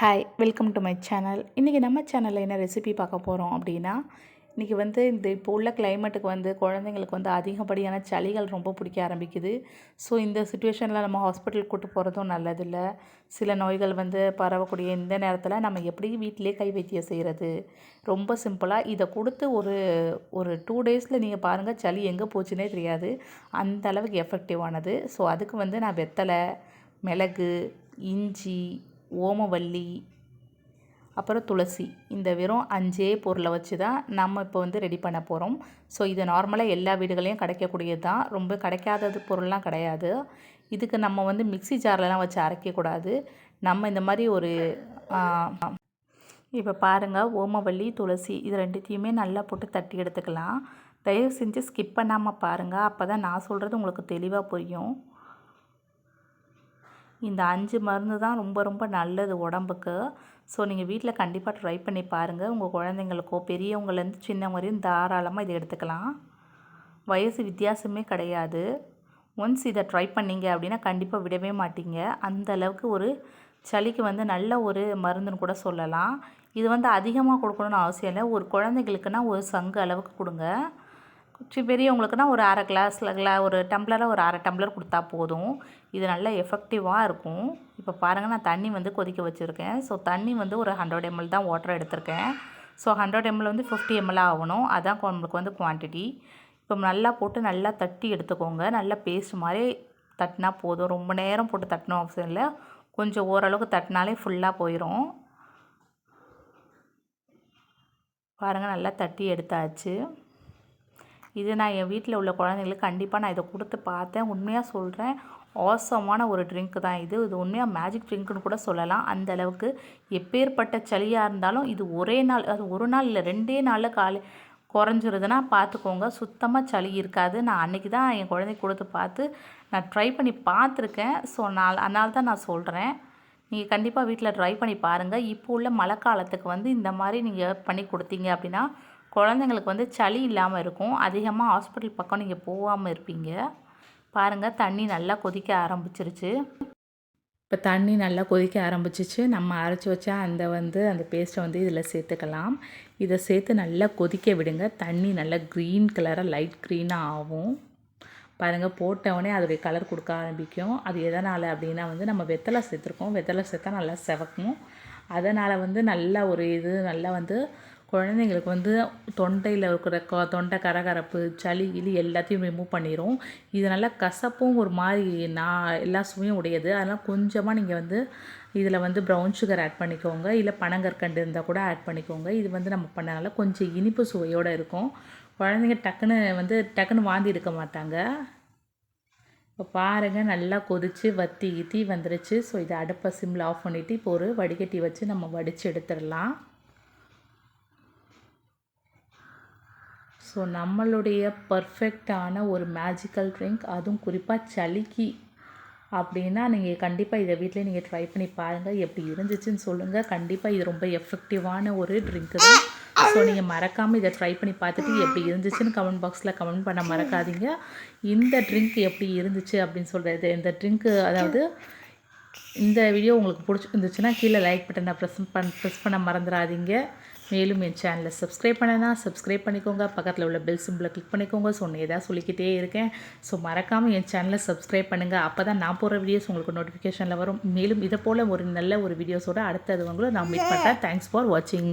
Hi welcome to my channel இன்றைக்கி நம்ம சேனலில் என்ன ரெசிபி பார்க்க போகிறோம் அப்படின்னா இன்றைக்கி வந்து இந்த இப்போ உள்ள கிளைமேட்டுக்கு வந்து குழந்தைங்களுக்கு வந்து அதிகப்படியான சளிகள் ரொம்ப பிடிக்க ஆரம்பிக்குது. ஸோ இந்த சுச்சுவேஷனில் நம்ம ஹாஸ்பிட்டலுக்கு கூட்டு போகிறதும் நல்லதில்லை. சில நோய்கள் வந்து பரவக்கூடிய இந்த நேரத்தில் நம்ம எப்படி வீட்டிலே கை வைத்தியம் செய்கிறது ரொம்ப சிம்பிளாக இதை கொடுத்து ஒரு ஒரு டூ டேஸில் நீங்கள் பாருங்கள் சளி எங்கே போச்சுன்னே தெரியாது. அந்த அளவுக்கு எஃபெக்டிவானது ஸோ அதுக்கு வந்து நான் வெத்தலை மிளகு இஞ்சி ஓமவல்லி அப்புறம் துளசி. இந்த வெறும் அஞ்சே பொருளை வச்சு தான் நம்ம இப்போ வந்து ரெடி பண்ண போகிறோம் ஸோ இது நார்மலாக எல்லா வீடுகளையும் கிடைக்கக்கூடியது தான். ரொம்ப கிடைக்காதது பொருள்லாம் கிடையாது. இதுக்கு நம்ம வந்து மிக்சி ஜார்லலாம் வச்சு அரைக்கக்கூடாது. நம்ம இந்த மாதிரி ஒரு இப்போ பாருங்கள் ஓமவல்லி துளசி இது ரெண்டுத்தையுமே நல்லா போட்டு தட்டி எடுத்துக்கலாம். தயவு செஞ்சு ஸ்கிப் பண்ணாமல் பாருங்கள் அப்போ தான் நான் சொல்கிறது உங்களுக்கு தெளிவாக புரியும். இந்த அஞ்சு மருந்து தான் ரொம்ப ரொம்ப நல்லது உடம்புக்கு. ஸோ நீங்கள் வீட்டில் கண்டிப்பாக ட்ரை பண்ணி பாருங்கள் உங்கள் குழந்தைங்களுக்கோ பெரியவங்கலேருந்து சின்ன வரையும் தாராளமாக இதை எடுத்துக்கலாம். வயசு வித்தியாசமே கிடையாது. ஒன்ஸ் இதை ட்ரை பண்ணிங்க அப்படின்னா கண்டிப்பாக விடவே மாட்டீங்க. அந்த அளவுக்கு ஒரு சளிக்கு வந்து நல்ல ஒரு மருந்துன்னு கூட சொல்லலாம். இது வந்து அதிகமாக கொடுக்கணுன்னு அவசியம் இல்லை. ஒரு குழந்தைங்களுக்குன்னா ஒரு சங்கு அளவுக்கு கொடுங்க. சி பெரியவங்களுக்குனா ஒரு அரை கிளாஸில் கிளா ஒரு டம்ளரில் ஒரு அரை டம்ளர் கொடுத்தா போதும். இது நல்லா எஃபெக்டிவாக இருக்கும். இப்போ பாருங்கள் நான் தண்ணி வந்து கொதிக்க வச்சுருக்கேன். ஸோ தண்ணி வந்து ஒரு ஹண்ட்ரட் எம்எல் தான் வாட்டர் எடுத்திருக்கேன். ஸோ ஹண்ட்ரட் எம்எல் வந்து ஃபிஃப்டி எம்எல் ஆகணும். அதான் நம்மளுக்கு வந்து குவான்டிட்டி இப்போ நல்லா போட்டு நல்லா தட்டி எடுத்துக்கோங்க. நல்லா பேஸ்ட் மாதிரி தட்டினா போதும். ரொம்ப நேரம் போட்டு தட்டணும் அவசியம் இல்லை. கொஞ்சம் ஓரளவுக்கு தட்டினாலே ஃபுல்லாக போயிடும் பாருங்கள் நல்லா தட்டி எடுத்தாச்சு. இது நான் என் வீட்டில் உள்ள குழந்தைங்களுக்கு கண்டிப்பாக நான் இதை கொடுத்து பார்த்தேன். உண்மையாக சொல்கிறேன் ஆசமான ஒரு ட்ரிங்க் தான் இது. இது உண்மையாக மேஜிக் ட்ரிங்க்னு கூட சொல்லலாம். அந்த அளவுக்கு எப்பேற்பட்ட சளியாக இருந்தாலும் இது ஒரே நாள் அது ஒரு நாள் இல்லை ரெண்டே நாளில் காலை குறைஞ்சிருதுன்னா பார்த்துக்கோங்க. சுத்தமாக சளி இருக்காது. நான் அன்றைக்கி தான் என் குழந்தைக்கு கொடுத்து பார்த்து நான் ட்ரை பண்ணி பார்த்துருக்கேன். ஸோ நான் அதனால தான் நான் சொல்கிறேன். நீங்கள் கண்டிப்பாக வீட்டில் ட்ரை பண்ணி பாருங்கள் இப்போ உள்ள மழை காலத்துக்கு வந்து இந்த மாதிரி நீங்கள் பண்ணி கொடுத்தீங்க அப்படின்னா குழந்தைங்களுக்கு வந்து சளி இல்லாமல் இருக்கும். அதிகமாக ஹாஸ்பிட்டல் பக்கம் நீங்கள் போகாமல் இருப்பீங்க. பாருங்கள் தண்ணி நல்லா கொதிக்க ஆரம்பிச்சிருச்சு. இப்போ தண்ணி நல்லா கொதிக்க ஆரம்பிச்சிச்சு. நம்ம அரைச்சி வச்சா அந்த வந்து அந்த பேஸ்ட்டை வந்து இதில் சேர்த்துக்கலாம். இதை சேர்த்து நல்லா கொதிக்க விடுங்க. தண்ணி நல்லா க்ரீன் கலராக லைட் க்ரீனாக ஆகும். பாருங்கள் போட்டவுடனே அதோடைய கலர் கொடுக்க ஆரம்பிக்கும். அது எதனால் அப்படின்னா வந்து நம்ம வெத்தலை சேர்த்துருக்கோம். வெத்தலை சேர்த்தா நல்லா செவக்கும். அதனால் வந்து நல்லா ஒரு இது நல்லா வந்து குழந்தைங்களுக்கு வந்து தொண்டையில் இருக்கிற க தொண்டை கரகரப்பு சளி கிளி எல்லாத்தையும் ரிமூவ் பண்ணிடும் இது நல்லா கசப்பும் ஒரு மாதிரி நான் எல்லா சுவையும் உடையது. அதனால் கொஞ்சமாக நீங்கள் வந்து இதில் வந்து ப்ரௌன் சுகர் ஆட் பண்ணிக்கோங்க. இல்லை பனங்கற்கண்டு இருந்தால் கூட ஆட் பண்ணிக்கோங்க. இது வந்து நம்ம பண்ணனால கொஞ்சம் இனிப்பு சுவையோடு இருக்கும். குழந்தைங்க டக்குன்னு வந்து டக்குன்னு வாந்தி எடுக்க மாட்டாங்க. இப்போ பாருங்கள் நல்லா கொதித்து வத்தி ஈத்தி வந்துருச்சு. ஸோ இதை அடுப்பை சிம்மில் ஆஃப் பண்ணிவிட்டு இப்போ ஒரு வடிகட்டி வச்சு நம்ம வடித்து எடுத்துடலாம். ஸோ நம்மளுடைய பர்ஃபெக்டான ஒரு மேஜிக்கல் ட்ரிங்க் அதுவும் குறிப்பாக சளிக்கு. அப்படின்னா நீங்கள் கண்டிப்பாக இதை வீட்டிலே நீங்கள் ட்ரை பண்ணி பாருங்கள் எப்படி இருந்துச்சுன்னு சொல்லுங்கள் கண்டிப்பாக இது ரொம்ப எஃபெக்டிவான ஒரு ட்ரிங்க்கு தான். ஸோ நீங்கள் மறக்காமல் இதை ட்ரை பண்ணி பார்த்துட்டு எப்படி இருந்துச்சுன்னு கமெண்ட் பாக்ஸில் கமெண்ட் பண்ண மறக்காதீங்க. இந்த ட்ரிங்க் எப்படி இருந்துச்சு அப்படின்னு சொல்கிறது இந்த ட்ரிங்க்கு அதாவது இந்த வீடியோ உங்களுக்கு பிடிச்சிருந்துச்சுன்னா கீழே லைக் பட்டனை ப்ரெஸ் பண் ப்ரெஸ் பண்ண மறந்துடாதீங்க. மேலும் என் சேனலை சப்ஸ்கிரைப் பண்ணனா சப்ஸ்கிரைப் பண்ணிக்கோங்க. பக்கத்தில் உள்ள பெல் சிம்பிளை கிளிக் பண்ணிக்கோங்க. ஸோ ஏதாவது சொல்லிக்கிட்டே இருக்கேன். ஸோ மறக்காமல் என் சேனலை சப்ஸ்கிரைப் பண்ணுங்கள் அப்போ தான் நான் போகிற வீடியோஸ் உங்களுக்கு நோட்டிஃபிகேஷனில் வரும். மேலும் இதை போல் ஒரு நல்ல ஒரு வீடியோஸோட அடுத்தது உங்களை நான் மீட் பண்ணுறேன் தேங்க்ஸ் ஃபார் வாட்சிங்